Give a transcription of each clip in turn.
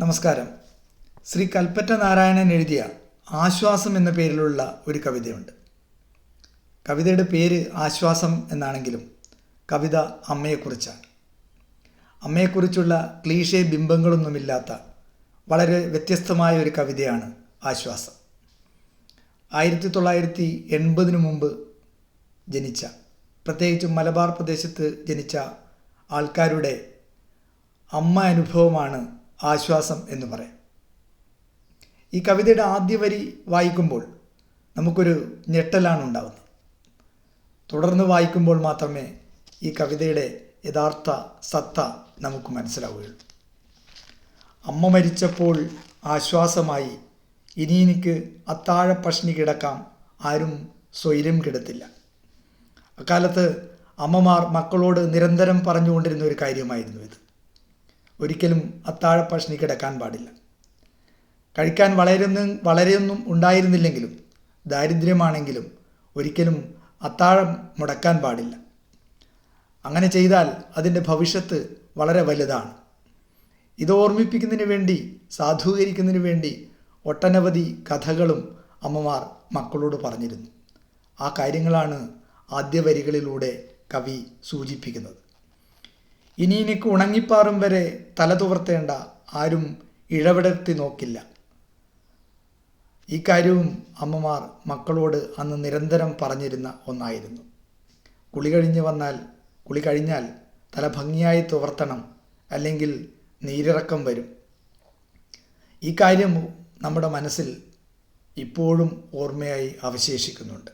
നമസ്കാരം. ശ്രീ കൽപ്പറ്റ നാരായണൻ എഴുതിയ ആശ്വാസം എന്ന പേരിലുള്ള ഒരു കവിതയുണ്ട്. കവിതയുടെ പേര് ആശ്വാസം എന്നാണെങ്കിലും കവിത അമ്മയെക്കുറിച്ചാണ്. അമ്മയെക്കുറിച്ചുള്ള ക്ലീഷേ ബിംബങ്ങളൊന്നുമില്ലാത്ത വളരെ വ്യത്യസ്തമായ ഒരു കവിതയാണ് ആശ്വാസം. ആയിരത്തി തൊള്ളായിരത്തി എൺപതിനു മുമ്പ് ജനിച്ച പ്രത്യേകിച്ചും മലബാർ പ്രദേശത്ത് ജനിച്ച ആൾക്കാരുടെ അമ്മ അനുഭവമാണ് ആശ്വാസം എന്ന് പറയാം. ഈ കവിതയുടെ ആദ്യ വരി വായിക്കുമ്പോൾ നമുക്കൊരു ഞെട്ടലാണ് ഉണ്ടാകുന്നത് തുടർന്ന് വായിക്കുമ്പോൾ മാത്രമേ ഈ കവിതയുടെ യഥാർത്ഥ സത്ത നമുക്ക് മനസ്സിലാവുകയുള്ളൂ. അമ്മ മരിച്ചപ്പോൾ ആശ്വാസമായി ഇനി എനിക്ക് അത്താഴ പഷ്ണി കിടക്കാം ആരും സ്വൈര്യം കിടത്തില്ല. അക്കാലത്ത് അമ്മമാർ മക്കളോട് നിരന്തരം പറഞ്ഞുകൊണ്ടിരുന്ന ഒരു കാര്യമായിരുന്നു ഇത്. ഒരിക്കലും അത്താഴ പഷ്ണി കിടക്കാൻ പാടില്ല. കഴിക്കാൻ വളരെയൊന്നും വളരെയൊന്നും ഉണ്ടായിരുന്നില്ലെങ്കിലും ദാരിദ്ര്യമാണെങ്കിലും ഒരിക്കലും അത്താഴം മുടക്കാൻ പാടില്ല. അങ്ങനെ ചെയ്താൽ അതിന്റെ ഭവിഷ്യത്ത് വളരെ വലുതാണ്. ഇത് ഓർമ്മിപ്പിക്കുന്നതിന് വേണ്ടി സാധൂകരിക്കുന്നതിന് വേണ്ടി ഒട്ടനവധി കഥകളും അമ്മമാർ മക്കളോട് പറഞ്ഞിരുന്നു. ആ കാര്യങ്ങളാണ് ആദ്യ വരികളിലൂടെ കവി സൂചിപ്പിക്കുന്നത്. ഇനി എനിക്ക് ഉണങ്ങിപ്പാറും വരെ തല തുവർത്തേണ്ട ആരും ഇഴവിടർത്തി നോക്കില്ല. ഈ കാര്യവും അമ്മമാർ മക്കളോട് അന്ന് നിരന്തരം പറഞ്ഞിരുന്ന ഒന്നായിരുന്നു. കുളി കഴിഞ്ഞ് വന്നാൽ കുളി കഴിഞ്ഞാൽ തല ഭംഗിയായി തുവർത്തണം അല്ലെങ്കിൽ നീരിറക്കം വരും. ഈ കാര്യം നമ്മുടെ മനസ്സിൽ ഇപ്പോഴും ഓർമ്മയായി അവശേഷിക്കുന്നുണ്ട്.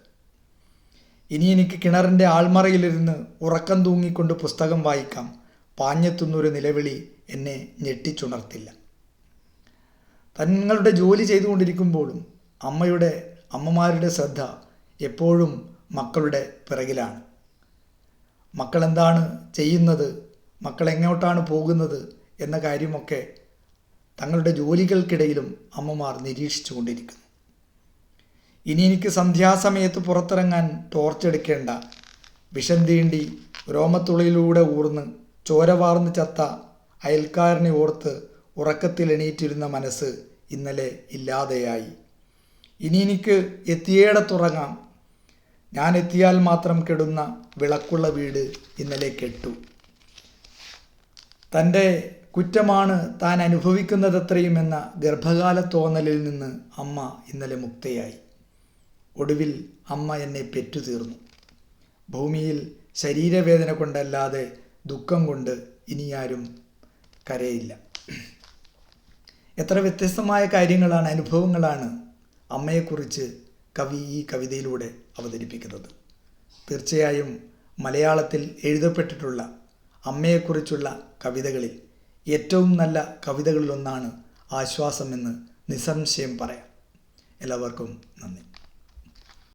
ഇനി എനിക്ക് കിണറിന്റെ ആൾമറയിലിരുന്ന് ഉറക്കം തൂങ്ങിക്കൊണ്ട് പുസ്തകം വായിക്കാം. പാഞ്ഞെത്തുന്നൊരു നിലവിളി എന്നെ ഞെട്ടിച്ചുണർത്തില്ല. തങ്ങളുടെ ജോലി ചെയ്തുകൊണ്ടിരിക്കുമ്പോഴും അമ്മയുടെ അമ്മമാരുടെ ശ്രദ്ധ എപ്പോഴും മക്കളുടെ പിറകിലാണ്. മക്കളെന്താണ് ചെയ്യുന്നത്? മക്കൾ എങ്ങോട്ടാണ് പോകുന്നത്? എന്ന കാര്യമൊക്കെ തങ്ങളുടെ ജോലികൾക്കിടയിലും അമ്മമാർ നിരീക്ഷിച്ചു കൊണ്ടിരിക്കുന്നു ഇനി എനിക്ക് സന്ധ്യാസമയത്ത് പുറത്തിറങ്ങാൻ ടോർച്ചെടുക്കേണ്ട വിഷം തീണ്ടി രോമത്തുള്ളിലൂടെ ഊർന്ന് ചോര വാർന്ന് ചത്ത അയൽക്കാരനെ ഓർത്ത് ഉറക്കത്തിൽ എണീറ്റിരുന്ന മനസ്സ് ഇന്നലെ ഇല്ലാതെയായി. ഇനി എനിക്ക് എത്തിയേടത്തുറങ്ങാം ഞാൻ എത്തിയാൽ മാത്രം കെടുന്ന വിളക്കുള്ള വീട് ഇന്നലെ കെട്ടു. തന്റെ കുറ്റമാണ് താൻ അനുഭവിക്കുന്നതത്രയും എന്ന ഗർഭകാല തോന്നലിൽ നിന്ന് അമ്മ ഇന്നലെ മുക്തയായി. ഒടുവിൽ അമ്മ എന്നെ പെറ്റു തീർന്നു ഭൂമിയിൽ ശരീരവേദന കൊണ്ടല്ലാതെ ദുഃഖം കൊണ്ട് ഇനിയാരും കരയില്ല. എത്ര വ്യത്യസ്തമായ കാര്യങ്ങളാണ് അനുഭവങ്ങളാണ് അമ്മയെക്കുറിച്ച് കവി ഈ കവിതയിലൂടെ അവതരിപ്പിക്കുന്നത്. തീർച്ചയായും മലയാളത്തിൽ എഴുതപ്പെട്ടിട്ടുള്ള അമ്മയെക്കുറിച്ചുള്ള കവിതകളിൽ ഏറ്റവും നല്ല കവിതകളിലൊന്നാണ് ആശ്വാസമെന്ന് നിസ്സംശയം പറയാം. എല്ലാവർക്കും നന്ദി.